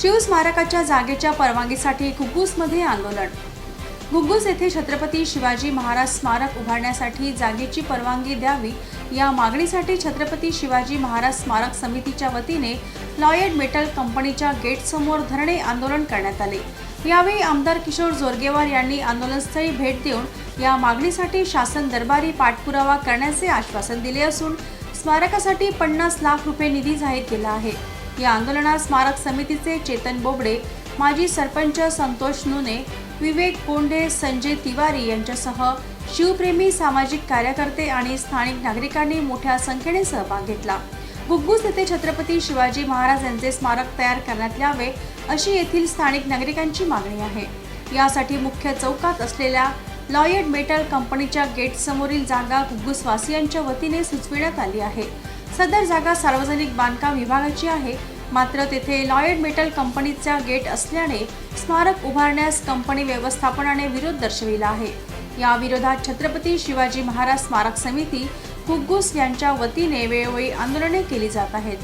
शिवस्मारकाच्या जागेच्या परवानगीसाठी घुग्गुसमध्ये आंदोलन. घुग्गुस येथे छत्रपती शिवाजी महाराज स्मारक उभारण्यासाठी जागेची परवानगी द्यावी या मागणीसाठी छत्रपती शिवाजी महाराज स्मारक समितीच्या वतीने लॉयड मेटल कंपनीच्या गेटसमोर धरणे आंदोलन करण्यात आले. यावेळी आमदार किशोर जोरगेवार यांनी आंदोलनस्थळी भेट देऊन या मागणीसाठी शासन दरबारी पाठपुरावा करण्याचे आश्वासन दिले असून स्मारकासाठी पन्नास लाख रुपये निधी जाहीर केला आहे. या आंदोलनात स्मारक समितीचे चेतन बोबडे माजी सरपंच संतोष नुने विवेक कोंडे संजय तिवारी यांच्यासह शिवप्रेमी सामाजिक कार्यकर्ते आणि स्थानिक नागरिकांनी मोठ्या संख्येने सहभाग घेतला. गुग्गुस येथे छत्रपती शिवाजी महाराज यांचे स्मारक तयार करण्यात यावे अशी येथील स्थानिक नागरिकांची मागणी आहे. यासाठी मुख्य चौकात असलेल्या लॉयड मेटल कंपनीच्या गेट समोरील जागा गुग्गुसवासियांच्या वतीने सुचविण्यात आली आहे. सदर जागा सार्वजनिक बांधकाम विभागाची आहे. मात्र तेथे लॉयड मेटल कंपनीचा गेट असल्याने स्मारक उभारण्यास कंपनी व्यवस्थापनाने विरोध दर्शविला आहे. या विरोधात छत्रपती शिवाजी महाराज स्मारक समिती गुग्गुस यांच्या वतीने वेळोवेळी आंदोलने केली जात आहेत.